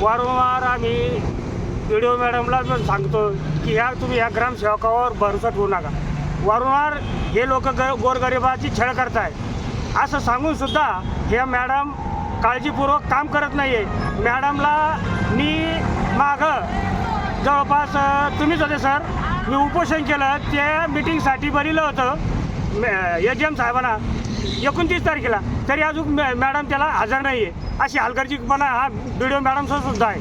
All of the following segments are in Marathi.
वारंवार आम्ही व्हिडिओ मॅडमला पण सांगतो की ह्या तुम्ही ह्या ग्रामसेवकावर भरोसा ठेवू नका. वारंवार हे लोक ग गोरगरिबाची छळ करताय. असं सांगूनसुद्धा हे ह्या मॅडम काळजीपूर्वक काम करत नाही आहे मॅडमला मी मागं जवळपास तुम्हीच होते सर. मी उपोषण केलं त्या मिटिंगसाठी बरिलं होतं. एच एम साहेबांना. एकोणतीस तारखेला. तरी अजून मॅ- मॅडम त्याला हजर नाही आहे अशी हलगर्जीपणा हा व्हिडिओ मॅडमचा सुद्धा आहे.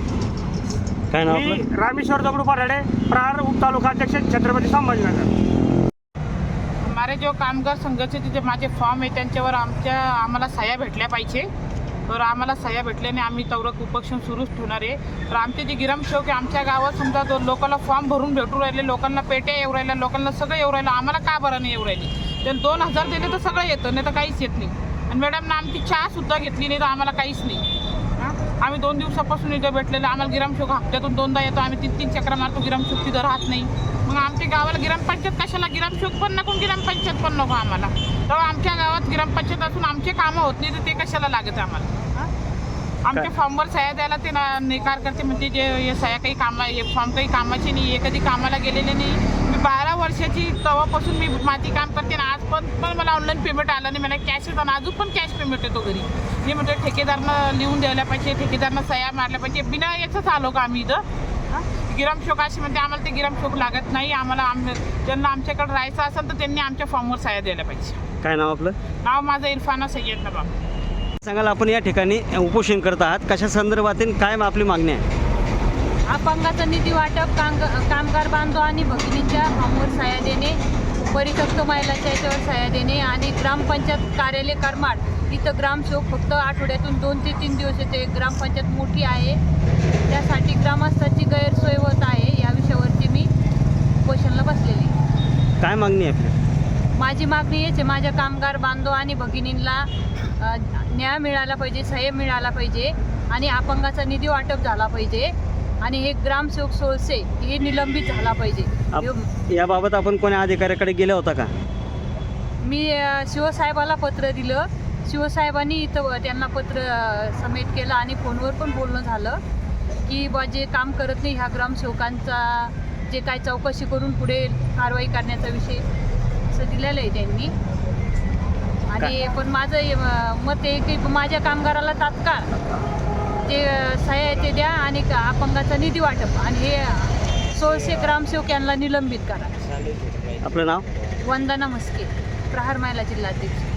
काय नाव मी आपलं? रामेश्वर दगडू पराडे प्रहार उपतालुका अध्यक्ष छत्रपती संभाजीनगर. हमारे जो कामगार संघाचे तिथे माझे फॉर्म आहे त्यांच्यावर आमच्या आम्हाला सह्या भेटल्या पाहिजे. तर आम्हाला सह्या भेटल्याने आम्ही तवरक उपोषण सुरूच ठेवणार आहे. तर आमचे जे गिरामसेवक आहे आमच्या गावात समजा जो लोकांना फॉर्म भरून भेटू राहिले लोकांना पेट्या येऊ राहिल्या लोकांना सगळं येऊ राहिलं आम्हाला का बरं नाही येऊ राहिली? त्यांनी दोन हजार दिले तर सगळं येतं नाही तर काहीच येत नाही. आणि मॅडमनं आमची चहा सुद्धा घेतली नाही तर आम्हाला काहीच नाही? आम्ही दोन दिवसापासून इथं भेटलेलं आम्हाला गिरामशोक हप्त्यातून दोनदा येतो आम्ही तीन तीन चक्र मारतो गिरामशोक तिथं राहत नाही. मग आमच्या गावाला ग्रामपंचायत कशाला? गिरामशोक पण नको ग्रामपंचायत पण नको आम्हाला. तेव्हा आमच्या गावात ग्रामपंचायत असून आमचे कामं होत नाही तर ते कशाला लागत आम्हाला? आमच्या फॉर्मवर सह्या द्यायला ते ना- निकार करते म्हणजे जे हे सह्या काही कामा हे फॉर्म काही कामाचे नाही हे कधी कामाला गेलेले नाही. मी बारा वर्षाची तेव्हापासून मी माती काम करते ना आज पण पण मला ऑनलाईन पेमेंट आलं नाही. मला कॅश येतो आणि अजून पण कॅश पेमेंट येतो घरी. मी म्हणजे ठेकेदारनं लिहून द्यायला पाहिजे ठेकेदारनं सह्या मारल्या पाहिजे. बिना याचंच आलो का आम्ही इथं? हां? गिरामशोक अशी म्हणते आम्हाला ते गिरामशोक लागत नाही. आम्हाला आम त्यांना आमच्याकडे राहायचं असेल तर त्यांनी आमच्या फॉर्मवर सह्या द्यायला पाहिजे. काय नाव आपलं? नाव माझं इरफाना सय्यद नवाब सांगाल आपण या ठिकाणी उपोषण करत आहात. कशा संदर्भातील काय आपली मागणी आहे? अपंगाचं निधी वाटप कांग कामगार बांधव आणि भगिनीच्या फॉर्मवर सह्या देणे परित्यक्त महिलांच्या याच्यावर सह्या देणे आणि ग्रामपंचायत कार्यालय करमाड इथं ग्रामसेवक फक्त आठवड्यातून दोन ते तीन दिवस येते. ग्रामपंचायत मोठी आहे. त्यासाठी ग्रामस्थांची गैरसोय होत आहे. या विषयावरती मी उपोषणला बसलेली काय मागणी आहे आपली? माझी मागणी हेच आहे. माझ्या कामगार बांधव आणि भगिनींना न्याय मिळाला पाहिजे सह्य मिळाला पाहिजे आणि अपंगाचा निधी वाटप झाला पाहिजे. आणि हे ग्रामसेवक सोळसे हे निलंबित झाला पाहिजे. याबाबत आपण कोण्या अधिकाऱ्याकडे गेला होता का? मी शिवसाहेबाला पत्र दिलं. शिवसाहेबांनी इथं त्यांना पत्र अ, सबमिट केलं आणि फोनवर पण बोलणं झालं की बा जे काम करत नाही ह्या ग्रामसेवकांचा जे काय चौकशी करून पुढे कारवाई करण्याचा विषय असं दिलेलं आहे त्यांनी. आणि पण माझं मत आहे की माझ्या कामगाराला तात्काळ जे अ, सह्या आहे ते द्या आणि का- अपंगाचा निधी वाटप. आणि हे सोळशे ग्रामसेवक यांना निलंबित करा. आपलं नाव? वंदना म्हस्के प्रहार महिला जिल्हाध्यक्ष.